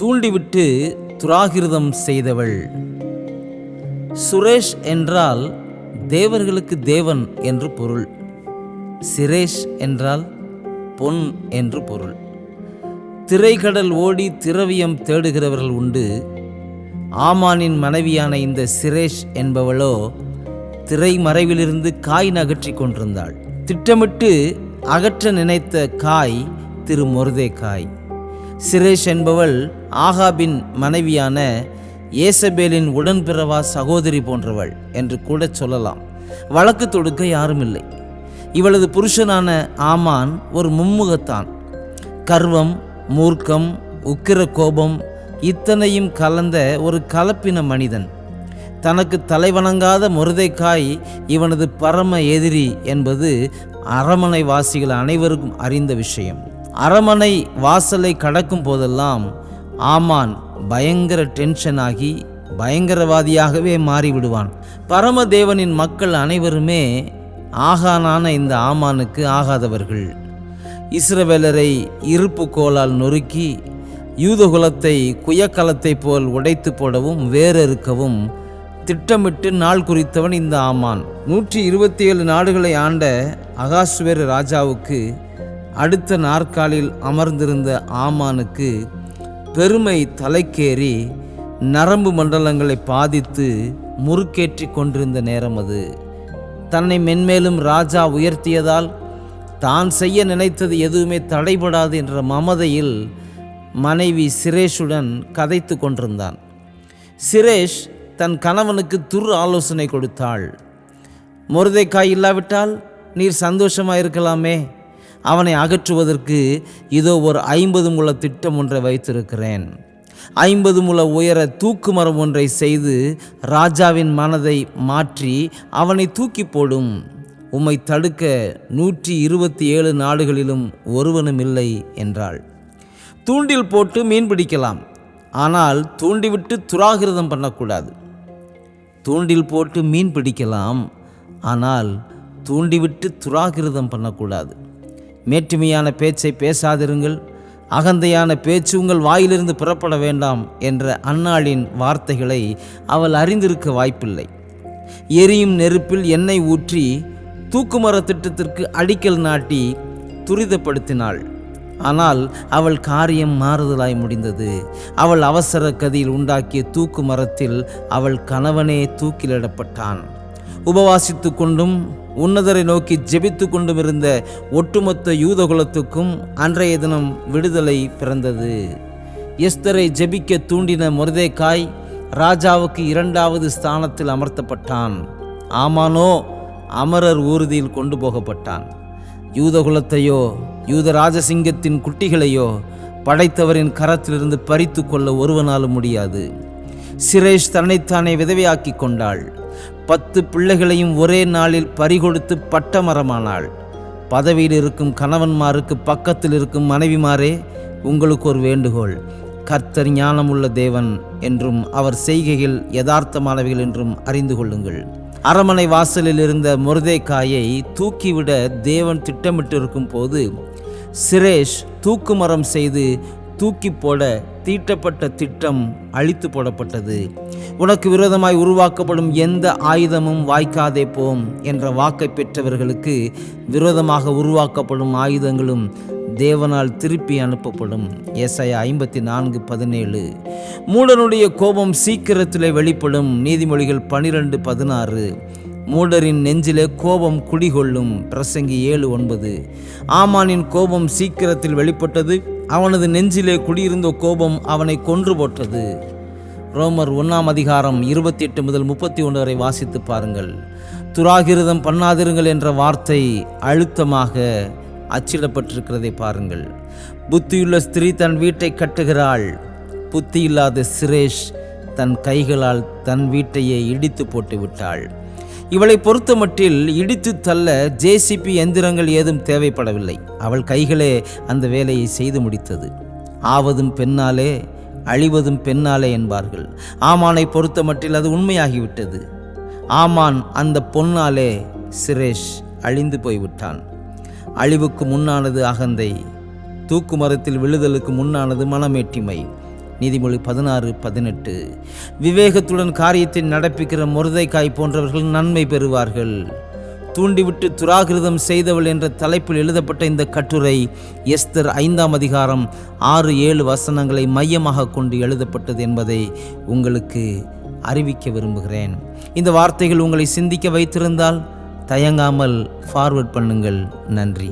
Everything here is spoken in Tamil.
தூண்டிவிட்டு துராகிருதம் செய்தவள். சுரேஷ் என்றால் தேவர்களுக்கு தேவன் என்று பொருள். சிரேஷ் என்றால் பொன் என்று பொருள். திரைக்கடல் ஓடி திரவியம் தேடுகிறவர்கள் உண்டு. ஆமானின் மனைவியான இந்த சிரேஷ் என்பவளோ திரை மறைவிலிருந்து காய் நகற்றி கொண்டிருந்தாள். திட்டமிட்டு அகற்ற நினைத்த காய் திரு மொர்தே காய் சிரேஷ் என்பவள் ஆகாபின் மனைவியான ஏசபேலின் உடன்பிறவா சகோதரி போன்றவள் என்று கூட சொல்லலாம். வழக்கு தொடுக்க யாரும் இல்லை இவளது புருஷனான ஆமான் ஒரு மும்முகத்தான். கர்வம் மூர்க்கம் உக்கிர கோபம் இத்தனையும் கலந்த ஒரு கலப்பின மனிதன். தனக்கு தலைவணங்காத முருதைக்காய் இவனது பரம எதிரி என்பது அரமனை வாசிகள் அனைவருக்கும் அறிந்த விஷயம். அரமனை வாசலை கடக்கும் போதெல்லாம் ஆமான் பயங்கர டென்ஷன் ஆகி பயங்கரவாதியாகவே மாறிவிடுவான். பரமதேவனின் மக்கள் அனைவருமே ஆகானான இந்த ஆமானுக்கு ஆகாதவர்கள். இஸ்ரவேலரை இருப்பு கோலால் நொறுக்கி யூதகுலத்தை குயக்கலத்தைப் போல் உடைத்து போடவும் வேறறுக்கவும் திட்டமிட்டு நாள் குறித்தவன் இந்த ஆமான். நூற்றி இருபத்தி ஏழு நாடுகளை ஆண்ட அகாஸ்வேர ராஜாவுக்கு அடுத்த நாற்காலில் அமர்ந்திருந்த ஆமானுக்கு பெருமை தலைக்கேறி நரம்பு மண்டலங்களை பாதித்து முறுக்கேற்றி கொண்டிருந்த நேரம் அது. தன்னை மென்மேலும் ராஜா உயர்த்தியதால் தான் செய்ய நினைத்தது எதுவுமே தடைபடாது என்ற மமதையில் மனைவி சிரேஷுடன் கதைத்து கொண்டிருந்தான். சிரேஷ் தன் கணவனுக்கு துர் ஆலோசனை கொடுத்தாள். முருதைக்காய் இல்லாவிட்டால் நீர் சந்தோஷமாக இருக்கலாமே அவனை அகற்றுவதற்கு இதோ ஒரு ஐம்பது முழ திட்டம் ஒன்றை வைத்திருக்கிறேன். ஐம்பது முழ உயர தூக்கு மரம் ஒன்றை செய்து ராஜாவின் மனதை மாற்றி அவனை தூக்கி போடும். உம்மை தடுக்க நூற்றி இருபத்தி ஏழு நாடுகளிலும் ஒருவனும் இல்லை என்றாள். தூண்டில் போட்டு மீன் பிடிக்கலாம். ஆனால் தூண்டிவிட்டு துராகிருதம் பண்ணக்கூடாது. தூண்டில் போட்டு மீன் பிடிக்கலாம். ஆனால் தூண்டிவிட்டு துராகிருதம் பண்ணக்கூடாது. மேற்றுமையான பேச்சை பேசாதிருங்கள். அகந்தையான பேச்சு உங்கள் வாயிலிருந்து புறப்பட வேண்டாம் என்ற அன்னாளின் வார்த்தைகளை அவள் அறிந்திருக்க வாய்ப்பில்லை. எரியும் நெருப்பில் எண்ணெய் ஊற்றி தூக்குமர திட்டத்திற்கு அடிக்கல் நாட்டி துரிதப்படுத்தினாள். ஆனால் அவள் காரியம் மாறுதலாய் முடிந்தது. அவள் அவசர கதியில் உண்டாக்கிய தூக்கு மரத்தில் அவள் கணவனே தூக்கிலிடப்பட்டான். உபவாசித்து கொண்டும் உன்னதரை நோக்கி ஜெபித்து கொண்டும் இருந்த ஒட்டுமொத்த யூதகுலத்துக்கும் அன்றைய தினம் விடுதலை பிறந்தது. எஸ்தரை ஜெபிக்க தூண்டின முருதேக்காய் ராஜாவுக்கு இரண்டாவது ஸ்தானத்தில் அமர்த்தப்பட்டான். ஆமானோ அமரர் ஊர்தியில் கொண்டு போகப்பட்டான். யூதகுலத்தையோ யூத ராஜசிங்கத்தின் குட்டிகளையோ படைத்தவரின் கரத்திலிருந்து பறித்து கொள்ள ஒருவனாலும் முடியாது. சிரேஷ் தன்னைத்தானே விதவையாக்கி கொண்டாள். பத்து பிள்ளைகளையும் ஒரே நாளில் பறிகொடுத்து பட்டமரமானாள். பதவியில் இருக்கும் கணவன்மாருக்கு பக்கத்தில் இருக்கும் மனைவிமாரே உங்களுக்கு ஒரு வேண்டுகோள். கர்த்தர் ஞானமுள்ள தேவன் என்றும் அவர் செய்கைகள் யதார்த்தமானவைகள் என்றும் அறிந்து கொள்ளுங்கள். அரமனை வாசலில் இருந்த முருதேக்காயை தூக்கிவிட தேவன் திட்டமிட்டிருக்கும் போது சிரேஷ் தூக்குமரம் செய்து தூக்கி போட தீட்டப்பட்ட திட்டம் அழித்து போடப்பட்டது. உனக்கு விரோதமாய் உருவாக்கப்படும் எந்த ஆயுதமும் வாய்க்காதே போம் என்ற வாக்கை பெற்றவர்களுக்கு விரோதமாக உருவாக்கப்படும் ஆயுதங்களும் தேவனால் திருப்பி அனுப்பப்படும். எஸ்ஐ ஐம்பத்தி நான்கு பதினேழு. மூடனுடைய கோபம் சீக்கிரத்திலே வெளிப்படும். நீதிமொழிகள் பனிரெண்டு பதினாறு. மூடரின் நெஞ்சிலே கோபம் குடிகொள்ளும். பிரசங்கி ஏழு ஒன்பது. ஆமானின் கோபம் சீக்கிரத்தில் வெளிப்பட்டது. அவனது நெஞ்சிலே குடியிருந்த கோபம் அவனை கொன்று போட்டது ரோமர் ஒன்றாம் அதிகாரம் இருபத்தி எட்டு முதல் முப்பத்தி ஒன்று வரை வாசித்து பாருங்கள். துராகிருதம் பண்ணாதிருங்கள் என்ற வார்த்தை அழுத்தமாக அச்சிடப்பட்டிருக்கிறதை பாருங்கள். புத்தியுள்ள ஸ்திரீ தன் வீட்டை கட்டுகிறாள். புத்தி இல்லாத சிரேஷ் தன் கைகளால் தன் வீட்டையே இடித்து போட்டு விட்டாள் இவளை பொறுத்தமட்டில் இடித்து தள்ள ஜேசிபி எந்திரங்கள் ஏதும் தேவைப்படவில்லை. அவள் கைகளே அந்த வேலையை செய்து முடித்தது. ஆவதும் பெண்ணாலே அழிவதும் பெண்ணாலே என்பார்கள். ஆமானை பொறுத்தமட்டில் அது உண்மையாகிவிட்டது. ஆமான் அந்த பொன்னாலே சிரேஷ் அழிந்து போய்விட்டான். அழிவுக்கு முன்னானது அகந்தை தூக்கு மரத்தில் விழுதலுக்கு முன்னானது மனமேட்டிமை. நீதிமொழி பதினாறு பதினெட்டு. விவேகத்துடன் காரியத்தை நடப்பிக்கிற முருதைக்காய் போன்றவர்கள் நன்மை பெறுவார்கள். தூண்டிவிட்டு துராகிருதம் செய்தவள் என்ற தலைப்பில் எழுதப்பட்ட இந்த கட்டுரை எஸ்தர் ஐந்தாம் அதிகாரம் ஆறு ஏழு வசனங்களை மையமாக கொண்டு எழுதப்பட்டது என்பதை உங்களுக்கு அறிவிக்க விரும்புகிறேன். இந்த வார்த்தைகள் உங்களை சிந்திக்க வைத்திருந்தால் தயங்காமல் ஃபார்வர்ட் பண்ணுங்கள். நன்றி.